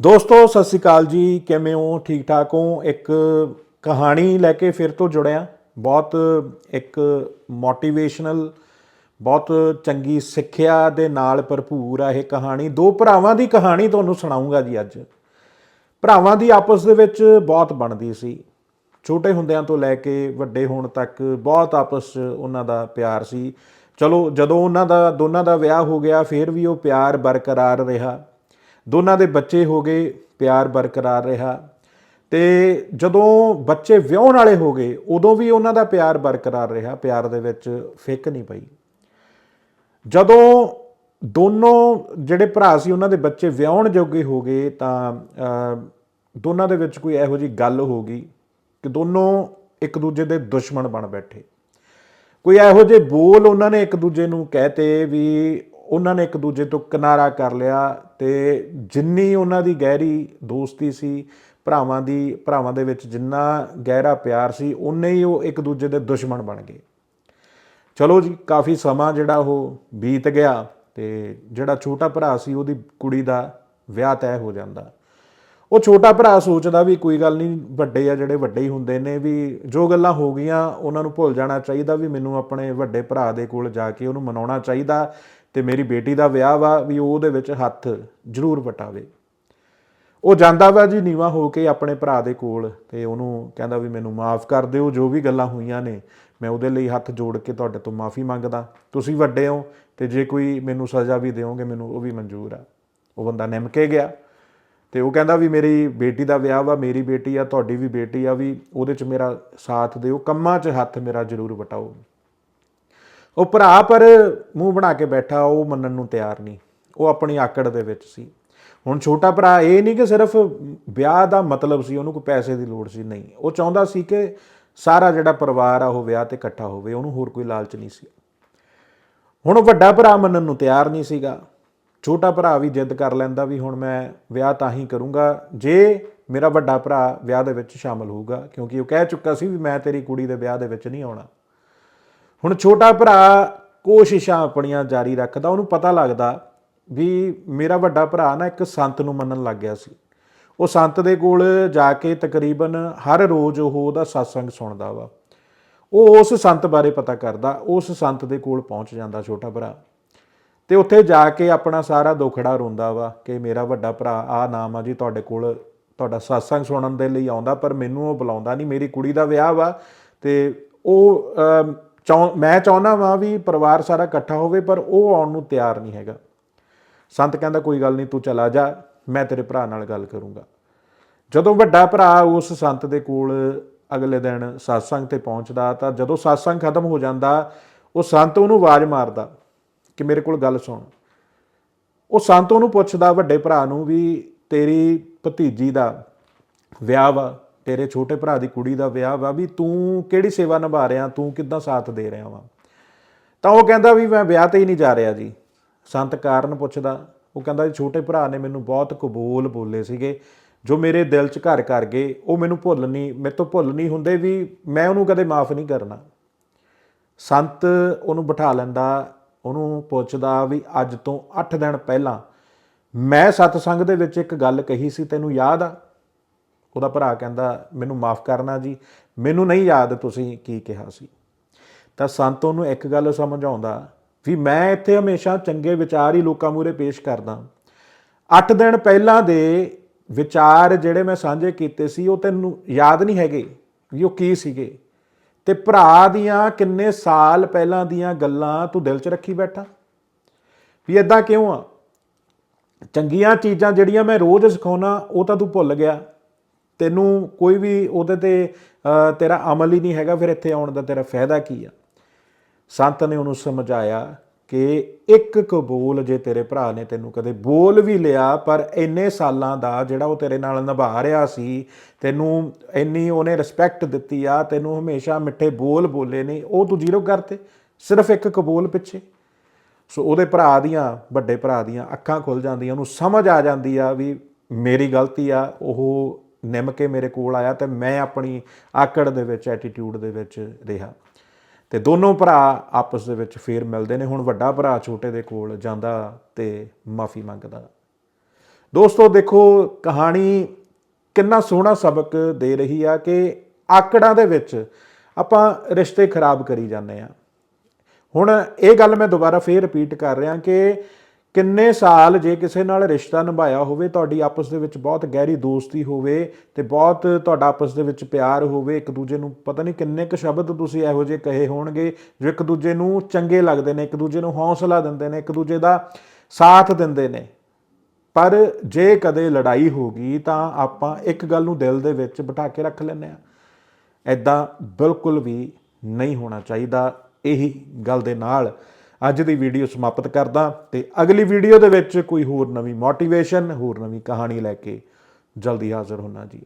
ਦੋਸਤੋ, ਸਤਿ ਸ੍ਰੀ ਅਕਾਲ ਜੀ। ਕਿਵੇਂ ਹੋ? ਠੀਕ ਠਾਕ ਹੋ? ਇੱਕ ਕਹਾਣੀ ਲੈ ਕੇ ਫਿਰ ਤੋਂ ਜੁੜਿਆ ਬਹੁਤ ਇੱਕ ਮੋਟੀਵੇਸ਼ਨਲ ਬਹੁਤ ਚੰਗੀ ਸਿੱਖਿਆ ਦੇ ਨਾਲ ਭਰਪੂਰ ਆ ਇਹ ਕਹਾਣੀ। ਦੋ ਭਰਾਵਾਂ ਦੀ ਕਹਾਣੀ ਤੁਹਾਨੂੰ ਸੁਣਾਉਂਗਾ ਜੀ ਅੱਜ। ਭਰਾਵਾਂ ਦੀ ਆਪਸ ਦੇ ਵਿੱਚ ਬਹੁਤ ਬਣਦੀ ਸੀ। ਛੋਟੇ ਹੁੰਦਿਆਂ ਤੋਂ ਲੈ ਕੇ ਵੱਡੇ ਹੋਣ ਤੱਕ ਬਹੁਤ ਆਪਸ 'ਚ ਉਹਨਾਂ ਦਾ ਪਿਆਰ ਸੀ। ਚਲੋ, ਜਦੋਂ ਉਹਨਾਂ ਦਾ, ਦੋਨਾਂ ਦਾ ਵਿਆਹ ਹੋ ਗਿਆ, ਫਿਰ ਵੀ ਉਹ ਪਿਆਰ ਬਰਕਰਾਰ ਰਿਹਾ। ਦੋਨਾਂ ਦੇ ਬੱਚੇ ਹੋ ਗਏ, ਪਿਆਰ ਬਰਕਰਾਰ ਰਿਹਾ। ਤੇ ਜਦੋਂ ਬੱਚੇ ਵਿਆਹਣ ਵਾਲੇ ਹੋ ਗਏ, ਉਦੋਂ ਵੀ ਉਹਨਾਂ ਦਾ ਪਿਆਰ ਬਰਕਰਾਰ ਰਿਹਾ, ਪਿਆਰ ਦੇ ਵਿੱਚ ਫਿੱਕ ਨਹੀਂ ਪਈ। ਜਦੋਂ ਦੋਨੋਂ ਜਿਹੜੇ ਭਰਾ ਸੀ, ਉਹਨਾਂ ਦੇ ਬੱਚੇ ਵਿਆਹਣ ਜੋਗੇ ਹੋ ਗਏ, ਤਾਂ ਦੋਨਾਂ ਦੇ ਵਿੱਚ ਕੋਈ ਇਹੋ ਜੀ ਗੱਲ ਹੋ ਗਈ ਕਿ ਦੋਨੋਂ ਇੱਕ ਦੂਜੇ ਦੇ ਦੁਸ਼ਮਣ ਬਣ ਬੈਠੇ। ਕੋਈ ਇਹੋ ਜਿਹੇ ਬੋਲ ਉਹਨਾਂ ਨੇ ਇੱਕ ਦੂਜੇ ਨੂੰ ਕਹਤੇ ਵੀ ਉਹਨਾਂ ਨੇ ਇੱਕ ਦੂਜੇ ਤੋਂ ਕਿਨਾਰਾ ਕਰ ਲਿਆ ਤੇ ਜਿੰਨੀ ਉਹਨਾਂ ਦੀ ਗਹਿਰੀ ਦੋਸਤੀ ਸੀ, ਭਰਾਵਾਂ ਦੀ, ਭਰਾਵਾਂ ਦੇ ਵਿੱਚ ਜਿੰਨਾ ਗਹਿਰਾ ਪਿਆਰ ਸੀ ਉਨੇ ਹੀ ਉਹ ਇੱਕ ਦੂਜੇ ਦੇ ਦੁਸ਼ਮਣ ਬਣ ਗਏ। ਚਲੋ ਜੀ, ਕਾਫੀ ਸਮਾਂ ਜਿਹੜਾ ਉਹ ਬੀਤ ਗਿਆ ਤੇ ਜਿਹੜਾ ਛੋਟਾ ਭਰਾ ਸੀ, ਉਹਦੀ ਕੁੜੀ ਦਾ ਵਿਆਹ ਤੈਅ ਹੋ ਜਾਂਦਾ। ਉਹ ਛੋਟਾ ਭਰਾ ਸੋਚਦਾ ਵੀ ਕੋਈ ਗੱਲ ਨਹੀਂ, ਵੱਡੇ ਆ ਜਿਹੜੇ ਵੱਡੇ ਹੀ ਹੁੰਦੇ ਨੇ ਵੀ ਜੋ ਗੱਲਾਂ ਹੋ ਗਈਆਂ, ਉਹਨਾਂ ਨੂੰ ਭੁੱਲ ਜਾਣਾ ਚਾਹੀਦਾ ਵੀ ਮੈਨੂੰ ਆਪਣੇ ਵੱਡੇ ਭਰਾ ਦੇ ਕੋਲ ਜਾ ਕੇ ਉਹਨੂੰ ਮਨਾਉਣਾ ਚਾਹੀਦਾ ਤੇ ਮੇਰੀ ਬੇਟੀ ਦਾ ਵਿਆਹ ਵਾ ਵੀ ਉਹਦੇ ਵਿੱਚ ਹੱਥ ਜ਼ਰੂਰ ਵਟਾਵੇ। ਉਹ ਜਾਂਦਾ ਵਾ ਜੀ ਨੀਵਾ ਹੋ ਕੇ ਆਪਣੇ ਭਰਾ ਦੇ ਕੋਲ ਤੇ ਉਹਨੂੰ ਕਹਿੰਦਾ ਵੀ ਮੈਨੂੰ ਮਾਫ ਕਰ ਦਿਓ, ਜੋ ਵੀ ਗੱਲਾਂ ਹੋਈਆਂ ਨੇ, ਮੈਂ ਉਹਦੇ ਲਈ ਹੱਥ ਜੋੜ ਕੇ ਤੁਹਾਡੇ ਤੋਂ ਮਾਫੀ ਮੰਗਦਾ। ਤੁਸੀਂ ਵੱਡੇ ਹੋ ਤੇ ਜੇ ਕੋਈ ਮੈਨੂੰ ਸਜ਼ਾ ਵੀ ਦਿਓਗੇ, ਮੈਨੂੰ ਉਹ ਵੀ ਮਨਜ਼ੂਰ ਆ। ਉਹ ਬੰਦਾ ਨਿਮ ਕੇ ਗਿਆ ਤੇ ਉਹ ਕਹਿੰਦਾ ਵੀ ਮੇਰੀ ਬੇਟੀ ਦਾ ਵਿਆਹ ਵਾ, ਮੇਰੀ ਬੇਟੀ ਆ, ਤੁਹਾਡੀ ਵੀ ਬੇਟੀ ਆ, ਵੀ ਉਹਦੇ ਚ ਮੇਰਾ ਸਾਥ ਦਿਓ, ਕੰਮਾਂ 'ਚ ਹੱਥ ਮੇਰਾ ਜ਼ਰੂਰ ਵਟਾਓ। ਉਹ ਭਰਾ ਪਰ ਮੂੰਹ ਬਣਾ ਕੇ ਬੈਠਾ, ਉਹ ਮੰਨਣ ਨੂੰ ਤਿਆਰ ਨਹੀਂ। ਉਹ ਆਪਣੀ ਆਕੜ ਦੇ ਵਿੱਚ ਸੀ। ਹੁਣ ਛੋਟਾ ਭਰਾ ਇਹ ਨਹੀਂ ਕਿ ਸਿਰਫ ਵਿਆਹ ਦਾ ਮਤਲਬ ਸੀ, ਉਹਨੂੰ ਕੋਈ ਪੈਸੇ ਦੀ ਲੋੜ ਸੀ, ਨਹੀਂ। ਉਹ ਚਾਹੁੰਦਾ ਸੀ ਕਿ ਸਾਰਾ ਜਿਹੜਾ ਪਰਿਵਾਰ ਆ, ਉਹ ਵਿਆਹ ਤੇ ਇਕੱਠਾ ਹੋਵੇ, ਉਹਨੂੰ ਹੋਰ ਕੋਈ ਲਾਲਚ ਨਹੀਂ ਸੀ। ਹੁਣ ਉਹ ਵੱਡਾ ਭਰਾ ਮੰਨਣ ਨੂੰ ਤਿਆਰ ਨਹੀਂ ਸੀਗਾ। ਛੋਟਾ ਭਰਾ ਵੀ ਜਿੱਦ ਕਰ ਲੈਂਦਾ ਵੀ ਹੁਣ ਮੈਂ ਵਿਆਹ ਤਾਂ ਹੀ ਕਰੂੰਗਾ, ਜੇ ਮੇਰਾ ਵੱਡਾ ਭਰਾ ਵਿਆਹ ਦੇ ਵਿੱਚ ਸ਼ਾਮਲ ਹੋਊਗਾ, ਕਿਉਂਕਿ ਉਹ ਕਹਿ ਚੁੱਕਾ ਸੀ ਵੀ ਮੈਂ ਤੇਰੀ ਕੁੜੀ ਦੇ ਵਿਆਹ ਦੇ ਵਿੱਚ ਨਹੀਂ ਆਉਣਾ। ਹੁਣ ਛੋਟਾ ਭਰਾ ਕੋਸ਼ਿਸ਼ਾਂ ਆਪਣੀਆਂ ਜਾਰੀ ਰੱਖਦਾ, ਉਹਨੂੰ ਪਤਾ ਲੱਗਦਾ ਵੀ ਮੇਰਾ ਵੱਡਾ ਭਰਾ ਨਾ ਇੱਕ ਸੰਤ ਨੂੰ ਮੰਨਣ ਲੱਗ ਗਿਆ ਸੀ। ਉਹ ਸੰਤ ਦੇ ਕੋਲ ਜਾ ਕੇ ਤਕਰੀਬਨ ਹਰ ਰੋਜ਼ ਉਹ ਉਹਦਾ satsang ਸੁਣਦਾ ਵਾ। ਉਹ ਉਸ ਸੰਤ ਬਾਰੇ ਪਤਾ ਕਰਦਾ, ਉਸ ਸੰਤ ਦੇ ਕੋਲ ਪਹੁੰਚ ਜਾਂਦਾ ਛੋਟਾ ਭਰਾ। ਤੇ ਉੱਥੇ ਜਾ ਕੇ ਆਪਣਾ ਸਾਰਾ ਦੁੱਖੜਾ ਰੋਂਦਾ ਵਾ ਕਿ ਮੇਰਾ ਵੱਡਾ ਭਰਾ ਆ ਨਾਮ ਆ ਜੀ ਤੁਹਾਡੇ ਕੋਲ, ਤੁਹਾਡਾ satsang ਸੁਣਨ ਦੇ ਲਈ ਆਉਂਦਾ, ਪਰ ਮੈਨੂੰ ਉਹ ਬੁਲਾਉਂਦਾ ਨਹੀਂ। ਮੇਰੀ ਕੁੜੀ ਦਾ ਵਿਆਹ ਵਾ ਤੇ ਉਹ ਚਾਹੁੰ ਮੈਂ ਚਾਹੁੰਦਾ ਵਾਂ ਵੀ ਪਰਿਵਾਰ ਸਾਰਾ ਇਕੱਠਾ ਹੋਵੇ, ਪਰ ਉਹ ਆਉਣ ਨੂੰ ਤਿਆਰ ਨਹੀਂ ਹੈਗਾ। ਸੰਤ ਕਹਿੰਦਾ, ਕੋਈ ਗੱਲ ਨਹੀਂ, ਤੂੰ ਚਲਾ ਜਾ, ਮੈਂ ਤੇਰੇ ਭਰਾ ਨਾਲ ਗੱਲ ਕਰੂੰਗਾ। ਜਦੋਂ ਵੱਡਾ ਭਰਾ ਉਸ ਸੰਤ ਦੇ ਕੋਲ ਅਗਲੇ ਦਿਨ satsang ਤੇ ਪਹੁੰਚਦਾ, ਤਾਂ ਜਦੋਂ satsang ਖਤਮ ਹੋ ਜਾਂਦਾ, ਉਹ ਸੰਤ ਉਹਨੂੰ ਆਵਾਜ਼ ਮਾਰਦਾ ਕਿ, ਮੇਰੇ ਕੋਲ ਗੱਲ ਸੁਣ। ਉਹ ਸੰਤ ਉਹਨੂੰ ਪੁੱਛਦਾ, ਵੱਡੇ ਭਰਾ ਨੂੰ ਵੀ, ਤੇਰੀ ਭਤੀਜੀ ਦਾ ਵਿਆਹ ਵਾ। ਤੇਰੇ ਛੋਟੇ ਭਰਾ ਦੀ ਕੁੜੀ ਦਾ ਵਿਆਹ ਵਾ ਵੀ ਤੂੰ ਕਿਹੜੀ ਸੇਵਾ ਨਿਭਾ ਰਿਹਾ, ਤੂੰ ਕਿੱਦਾਂ ਸਾਥ ਦੇ ਰਿਹਾ ਵਾ? ਤਾਂ ਉਹ ਕਹਿੰਦਾ ਵੀ ਮੈਂ ਵਿਆਹ ਤੇ ਹੀ ਨਹੀਂ ਜਾ ਰਿਹਾ ਜੀ। ਸੰਤ ਕਾਰਨ ਪੁੱਛਦਾ, ਉਹ ਕਹਿੰਦਾ ਜੀ ਛੋਟੇ ਭਰਾ ਨੇ ਮੈਨੂੰ ਬਹੁਤ ਕਬੂਲ ਬੋਲੇ ਸੀਗੇ, ਜੋ ਮੇਰੇ ਦਿਲ 'ਚ ਘਰ ਕਰ ਗਏ, ਉਹ ਮੈਨੂੰ ਭੁੱਲ ਨਹੀਂ, ਮੇਰੇ ਤੋਂ ਭੁੱਲ ਨਹੀਂ ਹੁੰਦੇ ਵੀ ਮੈਂ ਉਹਨੂੰ ਕਦੇ ਮਾਫ ਨਹੀਂ ਕਰਨਾ। ਸੰਤ ਉਹਨੂੰ ਬਿਠਾ ਲੈਂਦਾ, ਉਹਨੂੰ ਪੁੱਛਦਾ ਵੀ ਅੱਜ ਤੋਂ 8 ਦਿਨ ਪਹਿਲਾਂ ਮੈਂ ਸਤਸੰਗ ਦੇ ਵਿੱਚ ਇੱਕ ਗੱਲ ਕਹੀ ਸੀ, ਤੈਨੂੰ ਯਾਦ ਆ? ਉਹਦਾ ਭਰਾ ਕਹਿੰਦਾ, ਮੈਨੂੰ ਮਾਫ ਕਰਨਾ ਜੀ। ਮੈਨੂੰ ਨਹੀਂ ਯਾਦ ਤੁਸੀਂ ਕੀ ਕਿਹਾ ਸੀ। ਤਾਂ ਸੰਤ ਉਹਨੂੰ ਇੱਕ ਗੱਲ ਸਮਝ ਆਉਂਦਾ ਵੀ ਮੈਂ ਇੱਥੇ ਹਮੇਸ਼ਾ ਚੰਗੇ ਵਿਚਾਰ ਹੀ ਲੋਕਾਂ ਮੂਹਰੇ ਪੇਸ਼ ਕਰਦਾ। 8 ਦਿਨ ਪਹਿਲਾਂ ਦੇ ਵਿਚਾਰ ਜਿਹੜੇ ਮੈਂ ਸਾਂਝੇ ਕੀਤੇ ਸੀ, ਉਹ ਤੈਨੂੰ ਯਾਦ ਨਹੀਂ ਹੈਗੇ ਵੀ ਉਹ ਕੀ ਸੀਗੇ? ਤੇ ਭਰਾ ਦੀਆਂ ਕਿੰਨੇ ਸਾਲ ਪਹਿਲਾਂ ਦੀਆਂ ਗੱਲਾਂ ਤੂੰ ਦਿਲ 'ਚ ਰੱਖੀ ਬੈਠਾ? ਵੀ ਇਦਾਂ ਕਿਉਂ ਆ? ਚੰਗੀਆਂ ਚੀਜ਼ਾਂ ਜਿਹੜੀਆਂ ਮੈਂ ਰੋਜ਼ ਸਿਖਾਉਣਾ ਉਹ ਤਾਂ ਤੂੰ ਭੁੱਲ ਗਿਆ। ਤੈਨੂੰ ਕੋਈ ਵੀ ਉਹਦੇ ਤੇ ਤੇਰਾ ਅਮਲ ਹੀ ਨਹੀਂ ਹੈਗਾ, ਫਿਰ ਇੱਥੇ ਆਉਣ ਦਾ ਤੇਰਾ ਫਾਇਦਾ ਕੀ ਆ? ਸੰਤ ਨੇ ਉਹਨੂੰ ਸਮਝਾਇਆ ਕਿ ਇੱਕ ਕਬੂਲ ਜੇ ਤੇਰੇ ਭਰਾ ਨੇ ਤੈਨੂੰ ਕਦੇ ਬੋਲ ਵੀ ਲਿਆ, ਪਰ ਇੰਨੇ ਸਾਲਾਂ ਦਾ ਜਿਹੜਾ ਉਹ ਤੇਰੇ ਨਾਲ ਨਿਭਾ ਰਿਹਾ ਸੀ, ਤੈਨੂੰ ਇੰਨੀ ਉਹਨੇ ਰਿਸਪੈਕਟ ਦਿੱਤੀ ਆ, ਤੈਨੂੰ ਹਮੇਸ਼ਾ ਮਿੱਠੇ ਬੋਲ ਬੋਲੇ ਨੇ, ਉਹ ਤੂੰ ਜ਼ੀਰੋ ਕਰਤੇ ਸਿਰਫ ਇੱਕ ਕਬੂਲ ਪਿੱਛੇ। ਸੋ ਉਹਦੇ ਭਰਾ ਦੀਆਂ, ਵੱਡੇ ਭਰਾ ਦੀਆਂ ਅੱਖਾਂ ਖੁੱਲ ਜਾਂਦੀਆਂ, ਉਹਨੂੰ ਸਮਝ ਆ ਜਾਂਦੀ ਆ ਵੀ ਮੇਰੀ ਗਲਤੀ ਆ, ਉਹ ਨਿਮ ਕੇ ਮੇਰੇ ਕੋਲ ਆਇਆ ਤੇ ਮੈਂ ਆਪਣੀ ਆਕੜ ਦੇ ਵਿੱਚ ਐਟੀਟਿਊਡ ਦੇ ਵਿੱਚ ਰਿਹਾ। ਤੇ ਦੋਨੋਂ ਭਰਾ ਆਪਸ ਦੇ ਵਿੱਚ ਫੇਰ ਮਿਲਦੇ ਨੇ। ਹੁਣ ਵੱਡਾ ਭਰਾ ਛੋਟੇ ਦੇ ਕੋਲ ਜਾਂਦਾ ਤੇ ਮਾਫੀ ਮੰਗਦਾ। ਦੋਸਤੋ, ਦੇਖੋ, ਕਹਾਣੀ ਕਿੰਨਾ ਸੋਹਣਾ ਸਬਕ ਦੇ ਰਹੀ ਆ ਕਿ ਆਕੜਾਂ ਦੇ ਵਿੱਚ ਆਪਾਂ ਰਿਸ਼ਤੇ ਖਰਾਬ ਕਰੀ ਜਾਂਦੇ ਆ। ਹੁਣ ਇਹ ਗੱਲ ਮੈਂ ਦੁਬਾਰਾ ਫੇਰ ਰਿਪੀਟ ਕਰ ਰਿਹਾ ਕਿ ਕਿੰਨੇ ਸਾਲ ਜੇ ਕਿਸੇ ਨਾਲ ਰਿਸ਼ਤਾ ਨਿਭਾਇਆ ਹੋਵੇ, ਤੁਹਾਡੀ ਆਪਸ ਦੇ ਵਿੱਚ ਬਹੁਤ ਗਹਿਰੀ ਦੋਸਤੀ ਹੋਵੇ ਤੇ ਬਹੁਤ ਤੁਹਾਡਾ ਆਪਸ ਦੇ ਵਿੱਚ ਪਿਆਰ ਹੋਵੇ, ਇੱਕ ਦੂਜੇ ਨੂੰ ਪਤਾ ਨਹੀਂ ਕਿੰਨੇ ਕੁ ਸ਼ਬਦ ਤੁਸੀਂ ਇਹੋ ਜਿਹੇ ਕਹੇ ਹੋਣਗੇ, ਜੋ ਇੱਕ ਦੂਜੇ ਨੂੰ ਚੰਗੇ ਲੱਗਦੇ ਨੇ, ਇੱਕ ਦੂਜੇ ਨੂੰ ਹੌਸਲਾ ਦਿੰਦੇ ਨੇ, ਇੱਕ ਦੂਜੇ ਦਾ ਸਾਥ ਦਿੰਦੇ ਨੇ। ਪਰ ਜੇ ਕਦੇ ਲੜਾਈ ਹੋ ਗਈ ਤਾਂ ਆਪਾਂ ਇੱਕ ਗੱਲ ਨੂੰ ਦਿਲ ਦੇ ਵਿੱਚ ਬਿਠਾ ਕੇ ਰੱਖ ਲੈਂਦੇ ਆ ਐਦਾਂ ਬਿਲਕੁਲ ਵੀ ਨਹੀਂ ਹੋਣਾ ਚਾਹੀਦਾ, ਇਹੀ ਗੱਲ ਦੇ ਨਾਲ। ਅੱਜ ਦੀ ਵੀਡੀਓ ਸਮਾਪਤ ਕਰਦਾ ਤੇ ਅਗਲੀ ਵੀਡੀਓ ਦੇ ਵਿੱਚ ਕੋਈ ਹੋਰ ਨਵੀਂ ਮੋਟੀਵੇਸ਼ਨ ਹੋਰ ਨਵੀਂ ਕਹਾਣੀ ਲੈ ਕੇ ਜਲਦੀ ਹਾਜ਼ਰ ਹੋਣਾ ਜੀ।